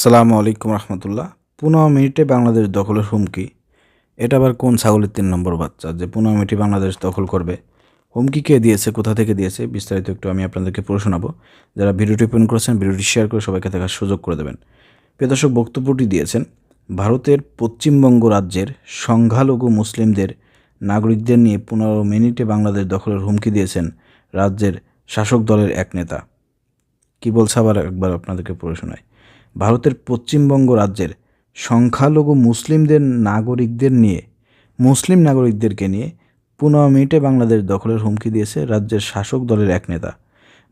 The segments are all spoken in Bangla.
সালামু আলাইকুম রহমতুল্লাহ। পনেরো মিনিটে বাংলাদেশ দখলের হুমকি। এটা আবার কোন ছাগলের তিন নম্বর বাচ্চা? যে পনেরো মিনিটে বাংলাদেশ দখল করবে, হুমকি কে দিয়েছে, কোথা থেকে দিয়েছে, বিস্তারিত একটু আমি আপনাদেরকে পড়ে শোনাবো। যারা ভিডিওটি ওপেন করেছেন, ভিডিওটি শেয়ার করে সবাইকে দেখার সুযোগ করে দেবেন। প্রিয় দর্শক, বক্তব্যটি দিয়েছেন, ভারতের পশ্চিমবঙ্গ রাজ্যের সংখ্যালঘু মুসলিমদের নাগরিকদের নিয়ে পনেরো মিনিটে বাংলাদেশ দখলের হুমকি দিয়েছেন রাজ্যের শাসক দলের এক নেতা। কি বলছে আবার একবার আপনাদেরকে পড়ে শোনায় ভারতের পশ্চিমবঙ্গ রাজ্যের সংখ্যালঘু মুসলিমদের নাগরিকদের নিয়ে, মুসলিম নাগরিকদেরকে নিয়ে পনেরো মিনিটে বাংলাদেশ দখলের হুমকি দিয়েছে রাজ্যের শাসক দলের এক নেতা।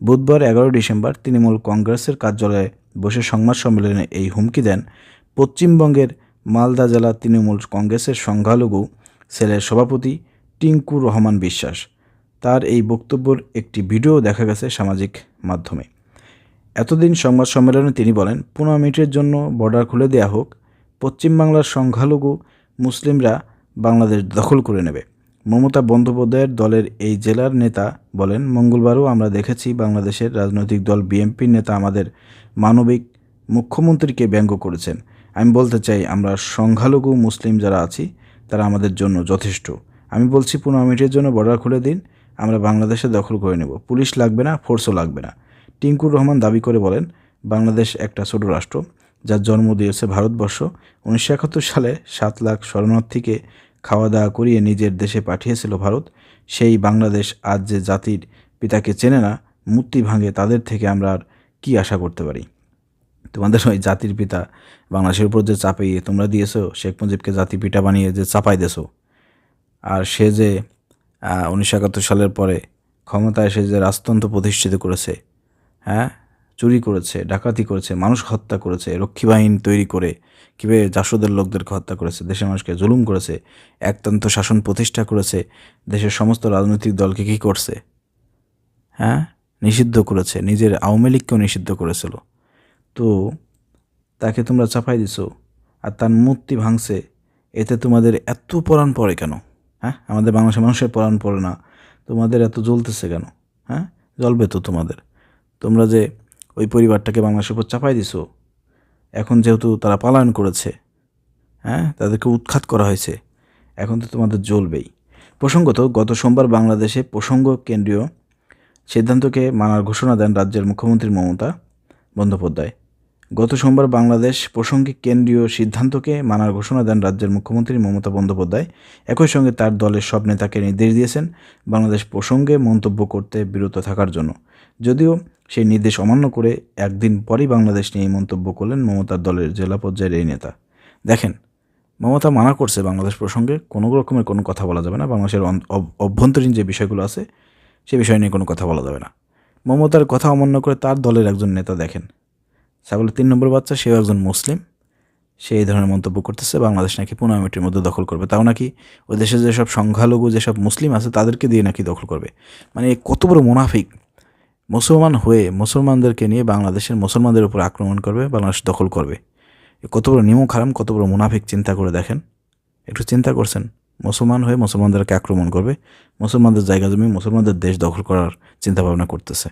বুধবার এগারো ডিসেম্বর তৃণমূল কংগ্রেসের কার্যালয়ে বসে সংবাদ সম্মেলনে এই হুমকি দেন পশ্চিমবঙ্গের মালদা জেলা তৃণমূল কংগ্রেসের সংখ্যালঘু সেলের সভাপতি টিঙ্কু রহমান বিশ্বাস। তার এই বক্তব্যের একটি ভিডিও দেখা গেছে সামাজিক মাধ্যমে। এতদিন সংবাদ সম্মেলনে তিনি বলেন, পনেরো মিনিটের জন্য বর্ডার খুলে দেয়া হোক। পশ্চিমবাংলার সংখ্যালঘু মুসলিমরা বাংলাদেশ দখল করে নেবে। মমতা বন্দ্যোপাধ্যায়ের দলের এই জেলার নেতা বলেন, মঙ্গলবারও আমরা দেখেছি বাংলাদেশের রাজনৈতিক দল বিএনপির নেতা আমাদের মানবিক মুখ্যমন্ত্রীকে ব্যঙ্গ করেছেন। আমি বলতে চাই, আমরা সংখ্যালঘু মুসলিম যারা আছি, তারা আমাদের জন্য যথেষ্ট। আমি বলছি, পনেরো মিনিটের জন্য বর্ডার খুলে দিন, আমরা বাংলাদেশে দখল করে নেব। পুলিশ লাগবে না, ফোর্সও লাগবে না। টিঙ্কুর রহমান দাবি করে বলেন, বাংলাদেশ একটা ছোট রাষ্ট্র, যার জন্ম দিয়েছে ভারতবর্ষ। উনিশশো একাত্তর সালে সাত লাখ শরণার্থীকে খাওয়া দাওয়া করিয়ে নিজের দেশে পাঠিয়েছিল ভারত। সেই বাংলাদেশ আজ যে জাতির পিতাকে চেনে না, মূর্তি ভাঙে তাদের থেকে আমরা আর কী আশা করতে পারি? তোমাদের ওই জাতির পিতা বাংলাদেশের উপর যে চাপিয়ে তোমরা দিয়েছ, শেখ মুজিবকে জাতির পিতা বানিয়ে যে চাপাই দেছো আর সে যে উনিশশো একাত্তর সালের পরে ক্ষমতায় এসে যে রাজতন্ত্র প্রতিষ্ঠিত করেছে হ্যাঁ? চুরি করেছে, ডাকাতি করেছে মানুষ হত্যা করেছে, রক্ষী বাহিনী তৈরি করে, কীভাবে জাসদের লোকদেরকে হত্যা করেছে, দেশের মানুষকে জুলুম করেছে, একতন্ত্র শাসন প্রতিষ্ঠা করেছে, দেশের সমস্ত রাজনৈতিক দলকে কী করছে? হ্যাঁ? নিষিদ্ধ করেছে, নিজের আওয়ামী লীগকেও নিষিদ্ধ করেছিল। তো তাকে তোমরা চাপাই দিছো, আর তার মূর্তি ভাঙছে, এতে তোমাদের এত পরাণ পড়ে কেন? হ্যাঁ? আমাদের বাংলাদেশের মানুষের পরাণ পড়ে না, তোমাদের এত জ্বলতেছে কেন? হ্যাঁ? জ্বলবে তো তোমাদের। তোমরা যে ওই পরিবারটাকে বাংলাদেশের উপর চাপাই দিছো, এখন যেহেতু তারা পালায়ন করেছে হ্যাঁ তাদেরকে উৎখাত করা হয়েছে, এখন তো তোমাদের জ্বলবেই। প্রসঙ্গত, গত সোমবার বাংলাদেশে প্রসঙ্গ কেন্দ্রীয় সিদ্ধান্তকে মানার ঘোষণা দেন রাজ্যের মুখ্যমন্ত্রী মমতা বন্দ্যোপাধ্যায়। গত সোমবার বাংলাদেশ প্রসঙ্গে কেন্দ্রীয় সিদ্ধান্তকে মানার ঘোষণা দেন রাজ্যের মুখ্যমন্ত্রী মমতা বন্দ্যোপাধ্যায়। একই সঙ্গে তার দলের সব নেতাকে নির্দেশ দিয়েছেন বাংলাদেশ প্রসঙ্গে মন্তব্য করতে বিরত থাকার জন্য। যদিও সেই নির্দেশ অমান্য করে একদিন পরই বাংলাদেশ নিয়ে মন্তব্য করলেন মমতার দলের জেলা পর্যায়ের এই নেতা। দেখেন, মমতা মানা করছে বাংলাদেশ প্রসঙ্গে কোনো রকমের কোনো কথা বলা যাবে না। বাংলাদেশের অভ্যন্তরীণ যে বিষয়গুলো আছে, সে বিষয় নিয়ে কোনো কথা বলা যাবে না। মমতার কথা অমান্য করে তার দলের একজন নেতা দেখেন। ছাগলের তিন নম্বর বাচ্চা, সেও একজন মুসলিম। সে এই ধরনের মন্তব্য করতেছে, বাংলাদেশ নাকি পনেরো মিনিটের মধ্যে দখল করবে। তাও নাকি ওই দেশে যেসব সংখ্যালঘু, যেসব মুসলিম আছে, তাদেরকে দিয়ে নাকি দখল করবে। মানে কত বড় মুনাফিক। মুসলমান হয়ে মুসলমানদেরকে নিয়ে বাংলাদেশের মুসলমানদের উপর আক্রমণ করবে, বাংলাদেশ দখল করবে। কত বড় নিমক হারাম কত বড় মুনাফিক চিন্তা করে দেখেন। একটু চিন্তা করছেন, মুসলমান হয়ে মুসলমানদেরকে আক্রমণ করবে, মুসলমানদের জায়গা জমি, মুসলমানদের দেশ দখল করার চিন্তা ভাবনা করতেছে।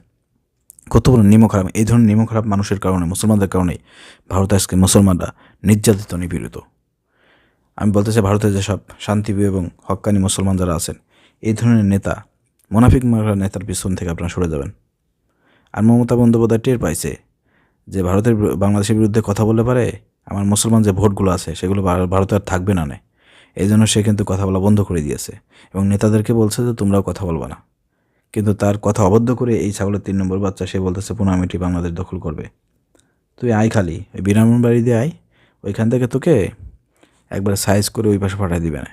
কত বড় নিমক খারাপ, এই ধরনের নিমক খারাপ মানুষের কারণে, মুসলমানদের কারণেই ভারত আজকে মুসলমানরা নির্যাতিত, নিপীড়িত। আমি বলতে চাই ভারতের যেসব শান্তিপ্রিয় এবং হক্কানি মুসলমান যারা আছেন, এই ধরনের নেতা, মোনাফিক মার্কার নেতার পিছন থেকে আপনারা সরে যাবেন। আর মমতা বন্দ্যোপাধ্যায় টের পাইছে যে ভারতের বাংলাদেশের বিরুদ্ধে কথা বললে পারে আমার মুসলমান যে ভোটগুলো আছে সেগুলো ভারতে আর থাকবে না নেয় এই জন্য সে কিন্তু কথা বলা বন্ধ করে দিয়েছে এবং নেতাদেরকে বলছে যে তোমরাও কথা বলবা না। কিন্তু তার কথা অবদ্ধ করে এই ছাগলের তিন নম্বর বাচ্চা সে বলতেছে পনেরো মিনিটই বাংলাদেশ দখল করবে। তুই আয় খালি, ওই বিরামন বাড়ি দিয়ে আয়, ওইখান থেকে তোকে একবার সাইজ করে ওই পাশে পাঠিয়ে দিবে না।